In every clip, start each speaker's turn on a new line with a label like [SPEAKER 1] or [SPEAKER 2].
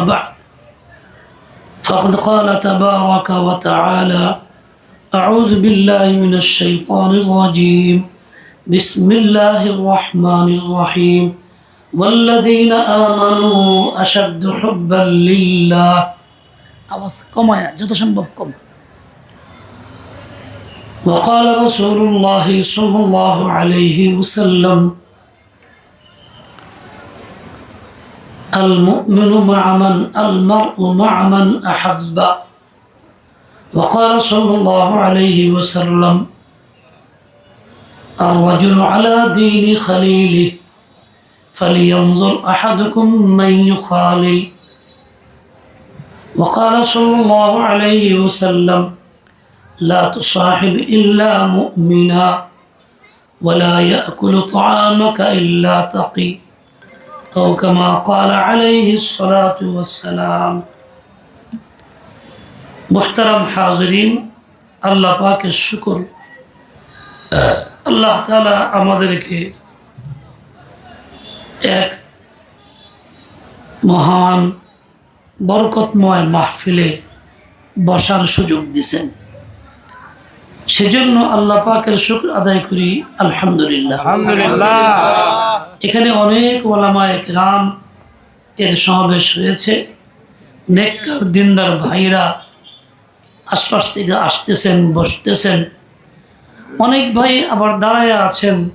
[SPEAKER 1] بعد فقد قال تبارك وتعالى أعوذ بالله من الشيطان الرجيم بسم الله الرحمن الرحيم والذين آمنوا أشد حبا لله আওয়াজ কমায় যত সম্ভব কম وقال رسول الله صلى الله عليه وسلم المؤمن مع من؟ المرء مع من أحب. وقال صلى الله عليه وسلم الرجل على دين خليله فلينظر أحدكم من يخالل. وقال صلى الله عليه وسلم لا تصاحب إلا مؤمنا ولا يأكل طعامك إلا تقي. أو كما قال عليه الصلاة والسلام محترم حاضرين আল্লাহ পাকের শুকর আল্লাহ তালা আমাদেরকে এক মহান বরকতময় মাহফিলে বসার সুযোগ দিছেন সেজন্য আল্লাহ পাকের শুক্র আদায় করি আলহামদুলিল্লাহ
[SPEAKER 2] আলহামদুলিল্লাহ
[SPEAKER 1] এখানে অনেক ওলামায় রাম এর সমাবেশ হয়েছে। নেককার দিনদার ভাইরা আশপাশ থেকে আসতেছেন, বসতেছেন। অনেক ভাই আবার দাঁড়ায় আছেন।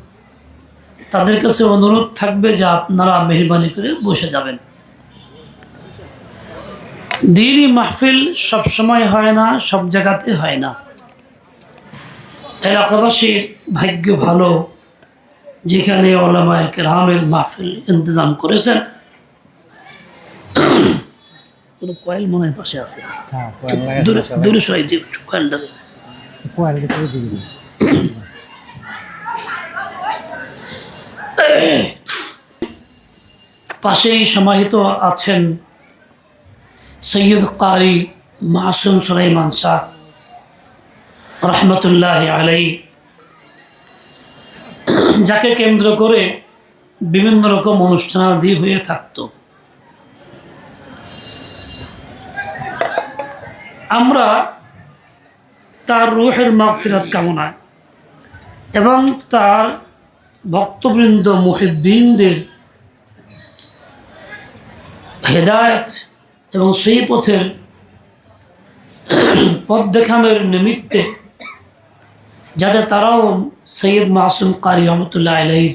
[SPEAKER 1] তাদের কাছে অনুরোধ থাকবে যে আপনারা মেহরবানি করে বসে যাবেন। দিনই মাহফিল সব সময় হয় না, সব জায়গাতে হয় না। এলাকাবাসীর ভাগ্য ভালো। যেখানে ওলামায় কেরামের মাহফিল ইন্তজাম করেছেন। কোনো কয়েল মনে হয় পাশে আছে।
[SPEAKER 2] হ্যাঁ
[SPEAKER 1] দূরে সরাই পাশেই সমাহিত আছেন সৈয়দ কারি মাসুম সুলাইমান শাহ। রহমতুল্লাহ আলাই যাকে কেন্দ্র করে বিভিন্ন রকম অনুষ্ঠানাদি হয়ে থাকত। আমরা তার রুহের মাগফিরাত কামনায় এবং তার ভক্তবৃন্দ মুহিদ্দিনদের হেদায়ত এবং সেই পথের পথ দেখানোর নিমিত্তে যাতে তারাও সৈয়দ মাসুম কারি রহমতুল্লাহ আলহির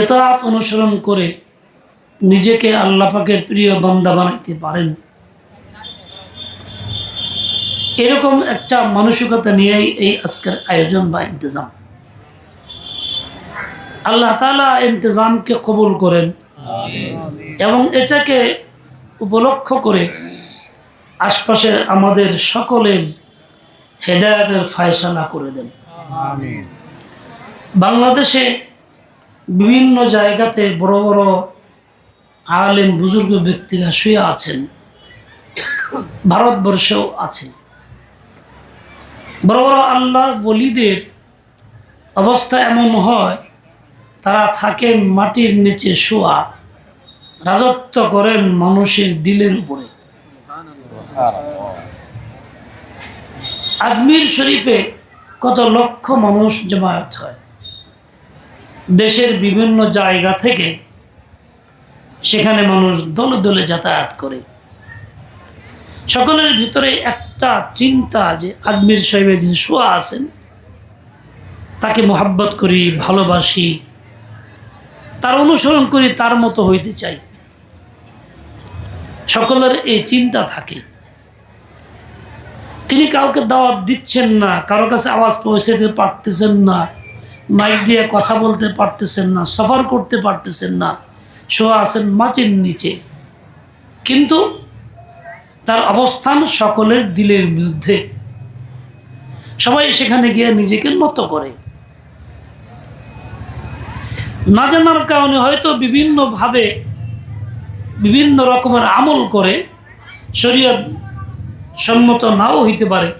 [SPEAKER 1] এতাত অনুসরণ করে নিজেকে আল্লাহ পাকের প্রিয় বান্দা বানাইতে পারেন। এরকম একটা মানসিকতা নিয়েই এই আজকের আয়োজন বা ইন্তজাম। আল্লাহ তালা ইন্তজামকে কবুল করেন এবং এটাকে উপলক্ষ করে আশপাশের আমাদের সকলের হেদায়তের ফায়সালা করে দেন। বাংলাদেশে বিভিন্ন জায়গাতে বড় বড় আলেম বুজুর্গ ব্যক্তিরা শুয়ে আছেন ভারতবর্ষেও আছে বড় বড় আল্লাহ বলিদের অবস্থা এমন হয় তারা থাকেন মাটির নিচে শোয়া রাজত্ব করেন মানুষের দিলের উপরে। আজমির শরীফে কত লক্ষ মানুষ জমায়েত হয়। দেশের বিভিন্ন জায়গা থেকে সেখানে মানুষ দলে দলে যাতায়াত করে। সকলের ভিতরে একটা চিন্তা যে আজমির সাহেবের যিনি শোয়া আছেন, তাকে মোহাব্বত করি, ভালোবাসি, তার অনুসরণ করি, তার মতো হইতে চাই। সকলের এই চিন্তা থাকে। তিনি কাউকে দাওয়াত দিচ্ছেন না, কারও কাছে আওয়াজ পৌঁছাতে পারতেছেন না, মাইক দিয়ে কথা বলতে পারতেছেন না, সফর করতে পারতেছেন না, শোয়া আছেন মাটির নিচে। কিন্তু তার অবস্থান সকলের দিলের বিরুদ্ধে। সবাই সেখানে গিয়ে নিজেকে নত করে। না জানার কারণে হয়তো বিভিন্নভাবে বিভিন্ন রকমের আমল করে শরীয়ত সম্মত নাও হইতে পারে।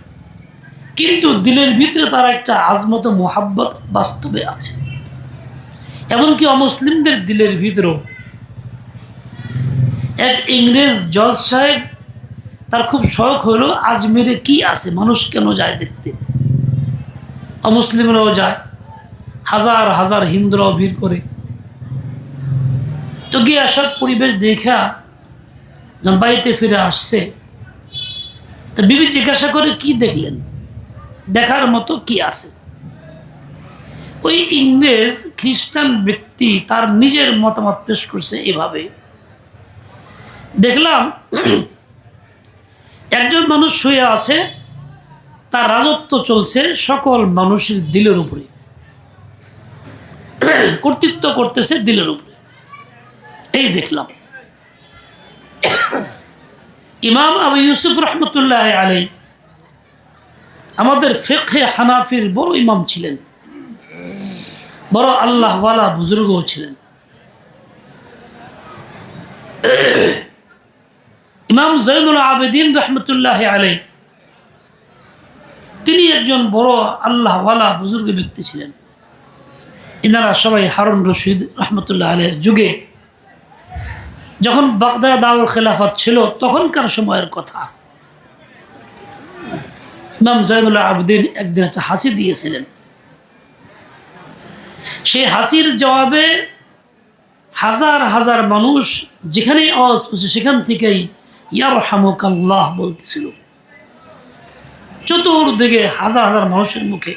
[SPEAKER 1] কিন্তু দিলের ভিতরে তার একটা আজমত মোহাব্বত বাস্তবে আছে। এমনকি অমুসলিমদের দিলের ভিতরেও। এক ইংরেজ জজ সাহেব তার খুব শখ হলো, আজমিরে কি আছে, মানুষ কেন যায় দেখতে? অমুসলিমরাও যায়, হাজার হাজার হিন্দুরাও ভিড় করে। তো গিয়ে আসার পরিবেশ দেখা, বাড়িতে ফিরে আসছে। তো বিবি জিজ্ঞাসা করে, কি দেখলেন? দেখার মতো কি আছে? ওই ইংরেজ খ্রিস্টান ব্যক্তি তার নিজের মতামত পেশ করছে এভাবে। দেখলাম একজন মানুষ শুয়ে আছে, তার রাজত্ব চলছে সকল মানুষের দিলের উপরে। কর্তৃত্ব করতেছে দিলের উপরে। এই দেখলাম। ইমাম আবু ইউসুফ রহমতুল্লাহ আলাই। আমাদের ফেখে হানাফির বড় ইমাম ছিলেন। বড় আল্লাহওয়ালা বুজুর্গও ছিলেন। ইমাম জৈনুল আবেদিন রহমতুল্লাহ আলাই, তিনি একজন বড় আল্লাহওয়ালা বুজুর্গ ব্যক্তি ছিলেন। ইনারা সবাই হারুন রশিদ রহমতুল্লাহ আলের যুগে যখন বাগদাদ দাউল খেলাফত ছিল, তখনকার সময়ের কথা। ইমাম জৈনুল্লাহ আবদিন একদিন একটা হাসি দিয়েছিলেন। সেই হাসির জবাবে হাজার হাজার মানুষ যেখানেই আওয়াজ পৌঁছে সেখান থেকেই ইয়ার হামুকাল্লাহ বলতেছিল। চতুর্দিকে হাজার হাজার মানুষের মুখে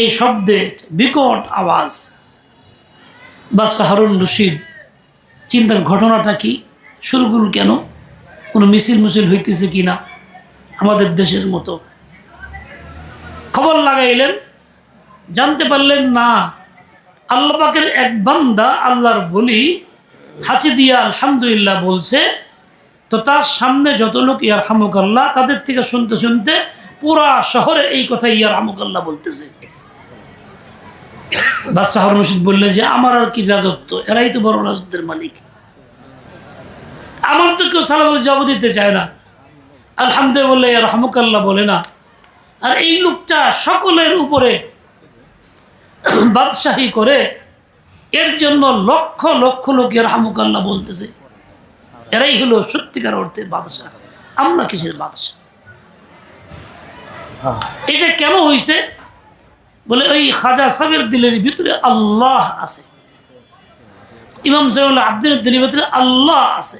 [SPEAKER 1] এই শব্দে বিকট আওয়াজ। বা হারুন রশিদ চিন্তার ঘটনাটা কি? শুরুগুলো কেন? কোনো মিছিল মিছিল হইতেছে কি না আমাদের দেশের মতো। খবর লাগাইলেন, জানতে পারলেন না, আল্লাহ পাকের এক বান্দা আল্লাহর বলি হাঁচি দিয়া আলহামদুলিল্লাহ বলছে, তো তার সামনে যত লোক ইয়ার হামুকাল্লাহ তাদের থেকে শুনতে শুনতে পুরা শহরে এই কথা ইয়ার হামুকাল্লাহ বলতেছে। বাদশাহ বললে যে, আমার আর কি রাজত্ব? এরাই তো বড় রাজত্বের মালিক। আমার তো কেউ সালামের জবাব দিতে চায় না। আলহামদুলিল্লাহ হামুকাল্লাহ বলে না। আর এই লোকটা সকলের উপরে বাদশাহী করে, এর জন্য লক্ষ লক্ষ লোকের হামুকাল্লা বলতেছে। এরাই হলো সত্যিকার অর্থে বাদশাহ। আমরা কিসের বাদশাহ? এটা কেন হয়েছে বলে, ওই খাজা সাহেবের দিলের ভিতরে আল্লাহ আছে। ইমাম সাহেবুল্লাহ আব্দুল দিলের ভিতরে আল্লাহ আছে।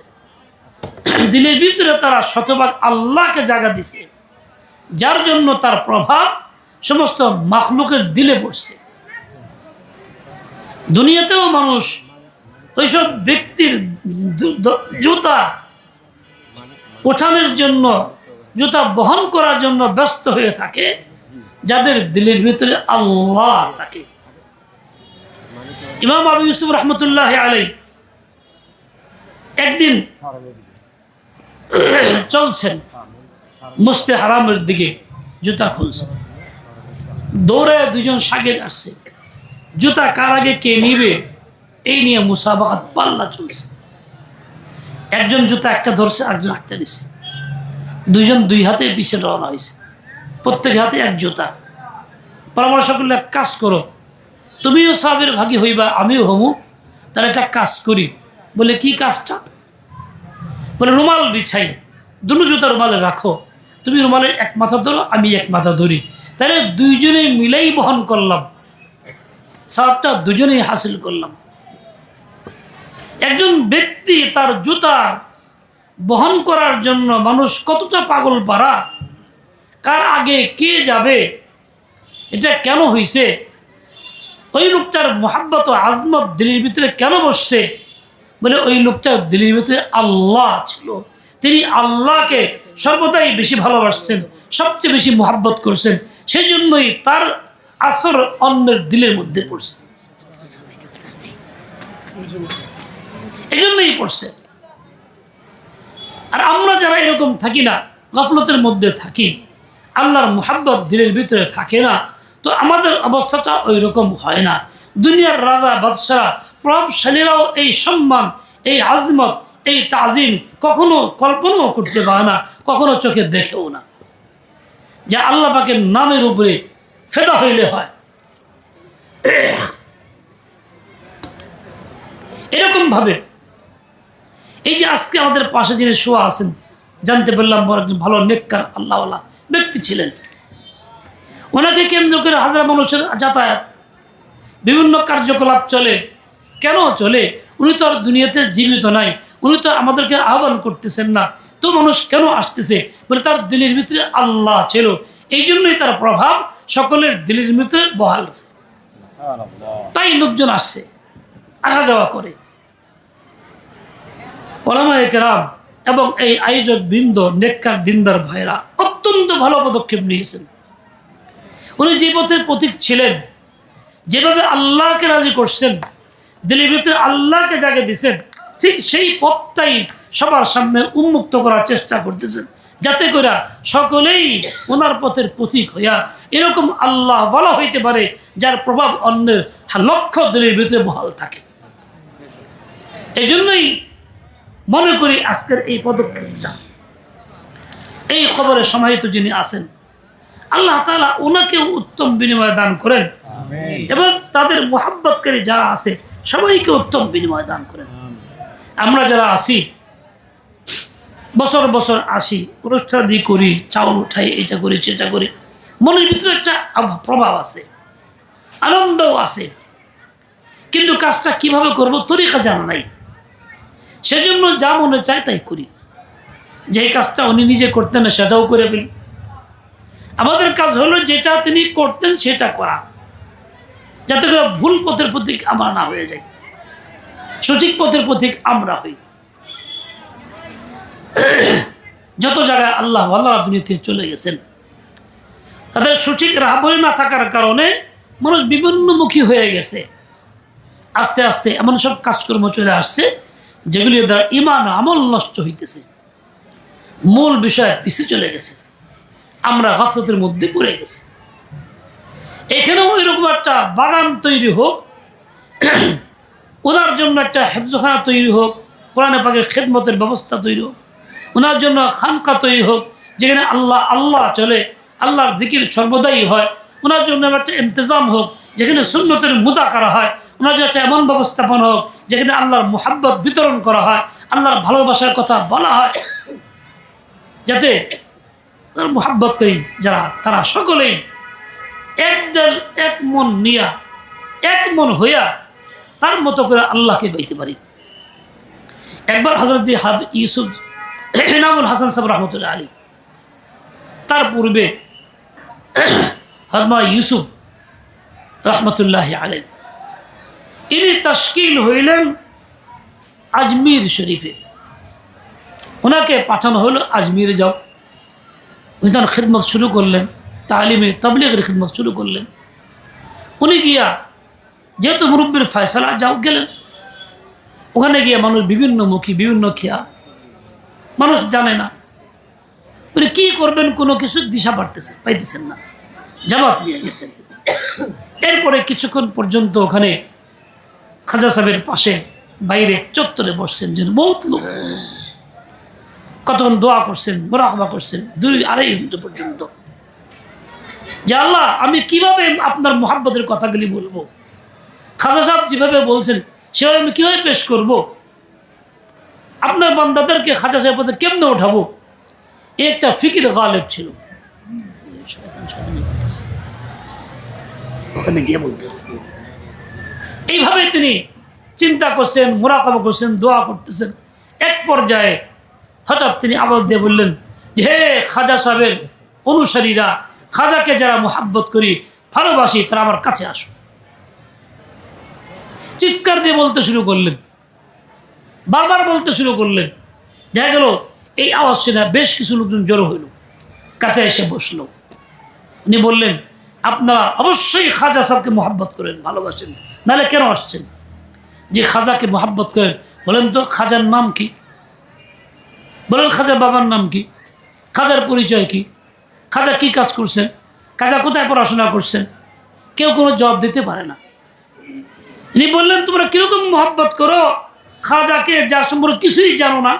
[SPEAKER 1] দিলের ভিতরে তারা শতভাগ আল্লাহকে জায়গা দিছে, যার জন্য তার প্রভাব সমস্ত মাখলুকের দিলে পড়ছে। দুনিয়াতেও মানুষ ওইসব ব্যক্তির জুতা ওঠানোর জন্য, জুতা বহন করার জন্য ব্যস্ত হয়ে থাকে। যাদের দিলের ভিতরে আল্লাহ থাকে। ইমাম আবু ইউসুফ রহমতুল্লাহ আলাই একদিন চলছেন মুস্তে হারামের দিকে জুতা খুলছে। দৌড়ে দুজন সাগের আসছে। জুতা কার আগে কে নিবে, এই নিয়ে মুসাবাকাত পাল্লা চলছে। একজন জুতা একটা ধরছে একজন একটা নিছে। দুইজন দুই হাতে পিছিয়ে রওনা হয়েছে। প্রত্যেক হাতে এক জুতা। পরামর্শ করলে এক কাজ করো, তুমিও সাহেবের ভাগী হইবা, আমিও হমু। তাহলে একটা কাজ করি। বলে, কি কাজটা? বলে, রুমাল বিছাই। দুটো জুতা রুমালে রাখো। তুমি রুমালের এক মাথা ধরো, আমি এক মাথা ধরি। তাহলে দুইজনে মিলেই বহন করলাম। সাবটা দুজনেই হাসিল করলাম। একজন ব্যক্তি তার জুতা বহন করার জন্য মানুষ কতটা পাগল পারা কার আগে কে যাবে? এটা কেন হইছে? ওই লোকটার মোহাব্বত ও আজমত দিল্লির ভিতরে কেন বসছে? বলে ওই লোকটার দিল্লির ভিতরে আল্লাহ ছিল। তিনি আল্লাহকে সর্বদাই বেশি ভালোবাসছেন, সবচেয়ে বেশি মোহাব্বত করছেন। সেই জন্যই তার আসর অন্যের দিলের মধ্যে পড়ছে। এই জন্যই পড়ছে। আর আমরা যারা এরকম থাকি না, গফলতের মধ্যে থাকি আল্লাহর মোহাব্বত দিলের ভিতরে থাকে না। তো আমাদের অবস্থাটা ওই রকম হয় না। দুনিয়ার রাজা, বাদশাহ, প্রভাবশালীরাও এই সম্মান, এই আজমত, এই তাজিম কখনো কল্পনাও করতে পারে না, কখনো চোখে দেখেও না। যে আল্লাহ পাকের নামের উপরে ফেদা হইলে হয়। এরকম ভাবে এই যে আজকে আমাদের পাশে যিনি শোয়া আছেন, জানতে পারলাম বড় ভালো নেককার আল্লাহওয়ালা। ব্যক্তি ছিলেন। ওনাকে কেন্দ্র করে হাজার মানুষের যাতায়াত, বিভিন্ন কার্যকলাপ চলে। কেন চলে? উনি তো আর দুনিয়াতে জীবিত নাই। উনি তো আমাদেরকে আহ্বান করতেছেন না। তো মানুষ কেন আসতেছে? বলে তার দিলের ভিতরে আল্লাহ ছিল। এই জন্যই তার প্রভাব সকলের দিলের ভিতরে বহাল আছে। তাই লোকজন আসছে, আসা যাওয়া করে। ওলামায়ে কেরাম এবং এই আয়োজক বৃন্দ, নেককার দিনদার ভাইরা অত্যন্ত ভালো পদক্ষেপ নিয়েছেন। উনি যে পথের প্রতীক ছিলেন, যেভাবে আল্লাহকে রাজি করছেন, দিলের ভিতরে আল্লাহকে জাগে দিছেন, ঠিক সেই পথটাই সবার সামনে উন্মুক্ত করার চেষ্টা করতেছেন, যাতে করে সকলেই ওনার পথের প্রতীক হইয়া এরকম আল্লাহ বলা হইতে পারে, যার প্রভাব অন্যের লক্ষ দিলের ভিতরে বহাল থাকে। এই জন্যই মনে করি আজকের এই পদক্ষেপটা। এই খবরে সমাহিত যিনি আছেন আল্লাহ তালা ওনাকেও উত্তম বিনিময় দান করেন। এবং তাদের মোহাব্বতকারী যারা আছে সবাইকে উত্তম বিনিময় দান করেন। আমরা যারা আছি বছর বছর আসি অনুষ্ঠানাদি করি চাউল উঠাই এটা করি সেটা করি মনের ভিতরে একটা প্রভাব আছে আনন্দও আছে। কিন্তু কাজটা কীভাবে করব তরিকা জানা নাই। সেজন্য যা মনে চায় তাই করি। যে কাজটা উনি নিজে করতেন না, সেটাও করে ফেলি আমাদের কাজ হলো যেটা তিনি করতেন, সেটা করা। যাতে করে ভুল পথের প্রতীক আমরা না হয়ে যাই। সঠিক পথের প্রতীক আমরা হই। যত জায়গায় আল্লাহ আল্লাহ দুনিয়াতে চলে গেছেন, তাদের সঠিক রাহবরি না থাকার কারণে মানুষ বিভিন্নমুখী হয়ে গেছে। আস্তে আস্তে এমন সব কাজকর্ম চলে আসছে, যেগুলি দ্বারা ইমান আমল নষ্ট হইতেছে। মূল বিষয় পিছিয়ে চলে গেছে। আমরা গাফলতের মধ্যে পড়ে গেছি। এখানেও এরকম একটা বাগান তৈরি হোক, ওনার জন্য একটা হেফজখানা তৈরি হোক, কোরআনে পাকের খেদমতের ব্যবস্থা তৈরি হোক, ওনার জন্য খানকা তৈরি হোক, যেখানে আল্লাহ আল্লাহ চলে, আল্লাহর দিকির সর্বদাই হয়, ওনার জন্য একটা ইন্তজাম হোক, যেখানে সুন্নতের মুদা করা হয়, ওনার জন্য একটা এমন ব্যবস্থাপনা হোক, যেখানে আল্লাহর মোহাব্বত বিতরণ করা হয়, আল্লাহর ভালোবাসার কথা বলা হয়। যাতে মোহাব্বতকারী যারা, তারা সকলেই একদল এক মন নিয়া, এক মন হইয়া তার মতো করে আল্লাহকে পাইতে পারি। একবার হজরত জি হাফ ইউসুফ, এনামুল হাসান সাহেব রহমতুল্লাহ আলী তার পূর্বে হজমা ইউসুফ রহমতুল্লাহ আলী ইনি তশকিল হইলেন আজমির শরীফে। ওনাকে পাঠানো হলো আজমিরে যাও। উনি তখন খেদমত শুরু করলেন, তালিমে তবলিগের খেদমত শুরু করলেন। উনি গিয়া যেহেতু মুরব্বীর ফয়সালা, যাও গেলেন। ওখানে গিয়ে মানুষ বিভিন্ন মুখী, বিভিন্ন খেয়া মানুষ জানে না। উনি কী করবেন, কোনো কিছু দিশা পারতেছে পাইতেছেন না। জবাব নিয়ে গেছেন। এরপরে কিছুক্ষণ পর্যন্ত ওখানে খাজা সাহেবের পাশে বাইরে চত্বরে বসছেন, যেন বহুত লোক। কতক্ষণ দোয়া করছেন, মোরাকবা করছেন, দুই আড়াই ঘণ্টা পর্যন্ত। যে আল্লাহ, আমি কীভাবে আপনার মোহাব্বতের কথাগুলি বলব? খাজা সাহেব যেভাবে বলছেন, সেভাবে আমি কীভাবে পেশ করব? আপনার বান্দাদেরকে খাজা সাহেবের কেমনে ওঠাবো? এ একটা ফিকির গালেব ছিল। ওখানে গিয়ে বলতে এইভাবে তিনি চিন্তা করছেন, মোরাকাবা করছেন, দোয়া করতেছেন। এক পর্যায়ে হঠাৎ তিনি আওয়াজ দিয়ে বললেন, যে হে খাজা সাহেবের অনুসারীরা, খাজাকে যারা মোহাব্বত করি, ভালোবাসি, তারা আমার কাছে আসো। চিৎকার দিয়ে বলতে শুরু করলেন। বারবার বলতে শুরু করলেন। দেখা গেল, এই আওয়াজ শুনে বেশ কিছু লোকজন জড়ো হইল। কাছে এসে বসল। উনি বললেন, আপনারা অবশ্যই খাজা সাহেবকে মোহাব্বত করেন, ভালোবাসেন। নাহলে কেন আসছেন? যে খাজাকে মোহাব্বত করেন, বলেন তো, খাজার নাম কি? বলেন, খাজার বাবার নাম কি? খাজার পরিচয় কি? খাজা কি কাজ করছেন? খাজা কোথায় পড়াশোনা করছেন? কেউ কোনো জবাব দিতে পারে না। ইনি বললেন, তোমরা কীরকম মোহাব্বত করো? খাজাকে যার সম্পর্কে কিছুই জানো না।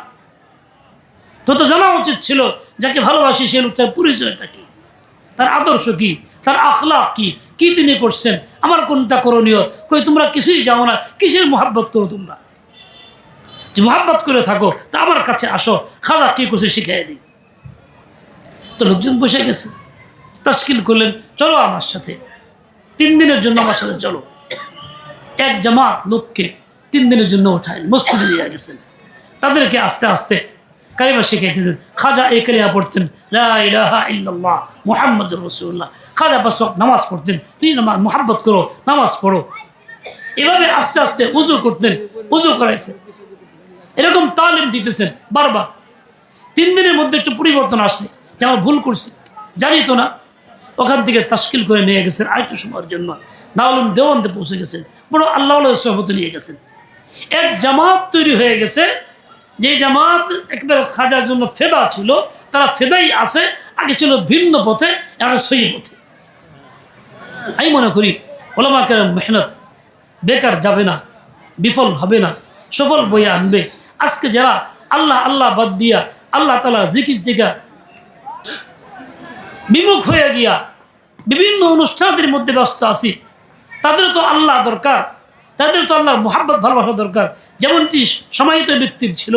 [SPEAKER 1] তো তো জানা উচিত ছিল যাকে ভালোবাসি সে লোক তার পরিচয়টা কি? তার আদর্শ কি? তার আখলা কি? কি তিনি করছেন? আমার কোনটা করণীয়? কই, তোমরা কিছুই জানো না। কিসের মোহাব্বত করো তোমরা? যে মোহাব্বত করে থাকো, তা আমার কাছে আসো খাজা কী করছে শিখাই দিই। তো লোকজন বসে গেছে তাস্কিল করলেন, চলো আমার সাথে। তিন দিনের জন্য আমার সাথে চলো। এক জামাত লোককে তিন দিনের জন্য ওঠায় মসজিদে নিয়ে গেছেন। তাদেরকে আস্তে আস্তে কালিমা শিখাইতেছেন, খাজা এই কালিমা পড়তেন মুহাম্মদুর রাসূলুল্লাহ। খাজা পাঁচ নামাজ পড়তেন, তুই নামাজ মোহাম্মত করো, নামাজ পড়ো। এভাবে আস্তে আস্তে উজু করতেন, উজু করাইছেন। তালিম দিতেছেন, বারবার। তিন দিনের মধ্যে একটু পরিবর্তন আসছে, যে আমার ভুল করছে। জানি তো না, ওখান থেকে তাস্কিল করে নিয়ে গেছেন, আরেকটু সময়ের জন্য। দাউলুম দেওয়ান্তে পৌঁছে গেছেন বড় আল্লাহ সহমত নিয়ে গেছেন। এক জামাত তৈরি হয়ে গেছে যে জামাত একেবারে খাজার জন্য ফেদা ছিল, তারা ফেদাই আছে, আগে ছিল ভিন্ন পথে, এখন সই পথে। আমি মনে করি ওলামাকে মেহনত, বেকার যাবে না, বিফল হবে না, সফল বয়ে আনবে। আজকে যারা আল্লাহ আল্লাহ বাদ দিয়া, আল্লাহ তালা জিকির থেকে বিমুখ হয়ে গিয়া বিভিন্ন অনুষ্ঠানের মধ্যে ব্যস্ত আছি, তাদের তো আল্লাহ দরকার, তাদের তো আল্লাহ মোহাব্বত, ভালোবাসা দরকার। যেমনটি সমাহিত ব্যক্তির ছিল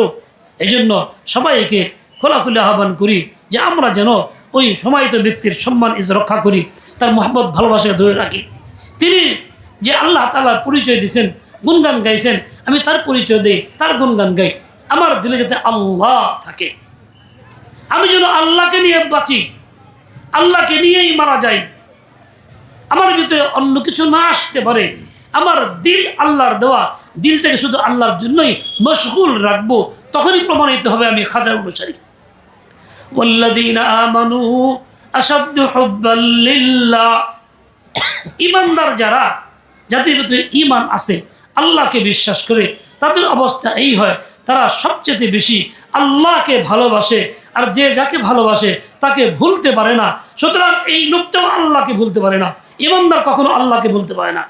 [SPEAKER 1] এই জন্য সবাইকে খোলাখুলি আহ্বান করি যে আমরা যেন ওই সমাহিত ব্যক্তির সম্মান রক্ষা করি, তার মোহাব্বত ভালোবাসাকে ধরে রাখি। তিনি যে আল্লাহ তালার পরিচয় দিয়েছেন গুণগান গাইছেন আমি তার পরিচয় দিই তার গুণগান গাই আমার দিলে যাতে আল্লাহ থাকে আমি যেন আল্লাহকে নিয়ে বাঁচি আল্লাহকে নিয়েই মারা যাই আমার ভিতরে অন্য কিছু না আসতে পারে আমার দিল আল্লাহর দেওয়া দিলটাকে শুধু আল্লাহর জন্যই মশগুল রাখবো তখনই প্রমাণিত হবে আমি খাজার অনুসারী والذين آمنوا أشد حبا لله ইমানদার যারা যাদের ভিতরে ইমান আছে আল্লাহকে বিশ্বাস করে তাদের অবস্থা এই হয়, তারা সবচেয়ে বেশি আল্লাহকে ভালোবাসে আর যে যাকে ভালোবাসে তাকে ভুলতে পারে না। সুতরাং এই লোকটাও আল্লাহকে ভুলতে পারে না, ইমানদার কখনো আল্লাহকে ভুলতে পারে না।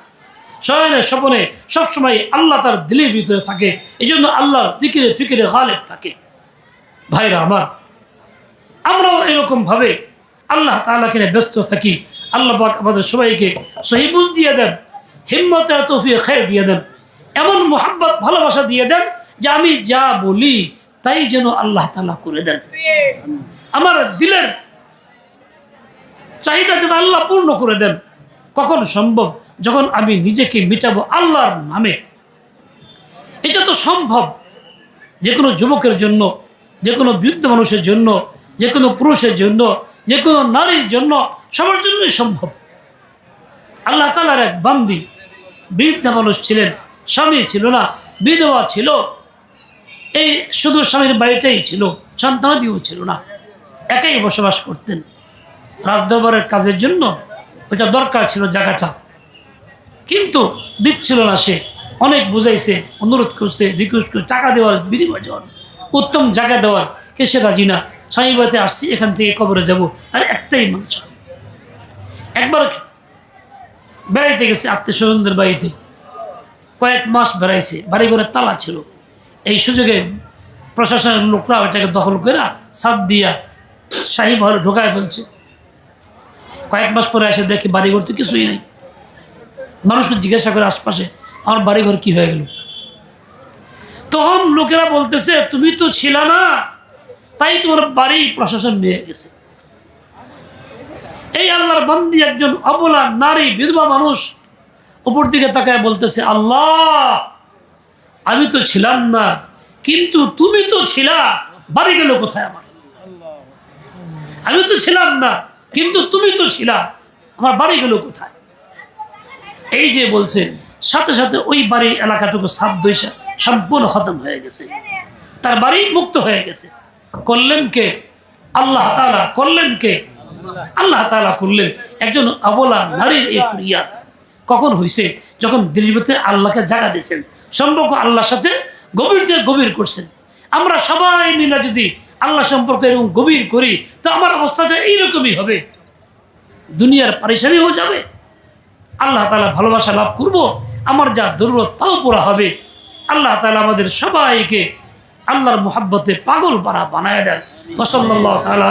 [SPEAKER 1] শয়নে স্বপনে সবসময় আল্লাহ তার দিলের ভিতরে থাকে এই জন্য আল্লাহর জিকিরে ফিকিরে গালেব থাকে। ভাইরা আমার, আমরাও এরকমভাবে আল্লাহ তাআলাকে ব্যস্ত থাকি। আল্লাহ পাক আমাদের সবাইকে সহিবুজ দিয়ে দেন, হিম্মতের তৌফিক খেয়ে দিয়ে দেন। এমন মোহাব্বত, ভালোবাসা দিয়ে দেন যে আমি যা বলি তাই যেন আল্লাহ তাআলা করে দেন। আমার দিলের চাহিদা যেন আল্লাহ পূর্ণ করে দেন। কখন সম্ভব? যখন আমি নিজেকে মিটাবো আল্লাহর নামে। এটা তো সম্ভব। যে কোনো যুবকের জন্য, যে কোনো বৃদ্ধ মানুষের জন্য, যে কোনো পুরুষের জন্য, যে কোনো নারীর জন্য সবার জন্যই সম্ভব। আল্লাহ তালার এক বান্দি, বৃদ্ধা মানুষ ছিলেন। স্বামী ছিল না, বিধবা ছিল। এই শুধু স্বামীর বাড়িটাই ছিল, সন্তানাদিও ছিল না। একাই বসবাস করতেন। রাজদরবারের কাজের জন্য ওইটা দরকার ছিল জায়গাটা। কিন্তু দিচ্ছিল না সে। অনেক বুঝাইছে, অনুরোধ করছে রিকোয়েস্ট করছে, টাকা দেওয়ার বিনিময় দেওয়ার উত্তম জায়গা দেওয়ার কে সে রাজি না। স্বামী বাড়িতে আসছি, এখান থেকে কবরে যাব। আর একটাই মানুষ একবার বেড়াইতে গেছে আত্মীয় স্বজনদের বাড়িতে। কয়েক মাস বেড়াইছে, বাড়ি ঘরে তালা ছিল। এই সুযোগে প্রশাসনের লোকরা ওইটাকে দখল করে সাত দিয়া শাহী মহল ঢোকায় ফেলছে। কয়েক মাস পরে এসে দেখি বাড়িঘর তো কিছুই নেই। মানুষকে জিজ্ঞাসা করে আশপাশে, আমার বাড়িঘর কি হয়ে গেল? তখন লোকেরা বলতেছে, তুমি তো ছিল না, তাই তোমার বাড়ি প্রশাসন নিয়ে গেছে। এই আল্লাহর বন্দি একজন অবলা নারী, বিধবা মানুষ উপর দিকে তাকায় বলতেছে, আল্লাহ, আমি তো ছিলাম না, কিন্তু তুমি তো ছিলা, বাড়ি গেল কোথায় আমার? আমি তো ছিলাম না, কিন্তু তুমি তো ছিলা, আমার বাড়ি গেল কোথায়? এই যে বলছে, সাথে সাথে ওই বাড়ির এলাকাটুকু সাত দইসা সম্পূর্ণ খতম হয়ে গেছে। তার বাড়ি মুক্ত হয়ে গেছে। করলেন কে? আল্লাহ তালা করলেন কে? আল্লাহ তালা করলেন। একজন অবলা নারীর এই ফরিয়াদ। কখন হয়েছে যখন দিল্লিতে আল্লাহকে জায়গা দিয়েছেন। সম্পর্ক আল্লাহর সাথে গভীর থেকে গভীর করছেন। আমরা সবাই মিলে যদি আল্লাহ সম্পর্ক এরকম গভীর করি, তো আমার অবস্থাটা এইরকমই হবে। দুনিয়ার পারিসারি হয়ে যাবে। আল্লাহ তালা ভালোবাসা লাভ করব। আমার যা জরুরত তাও পুরা হবে। আল্লাহ তালা আমাদের সবাইকে আল্লাহর মোহাব্বতে পাগল পাড়া বানায় দেন। ওসল্লাহ তালা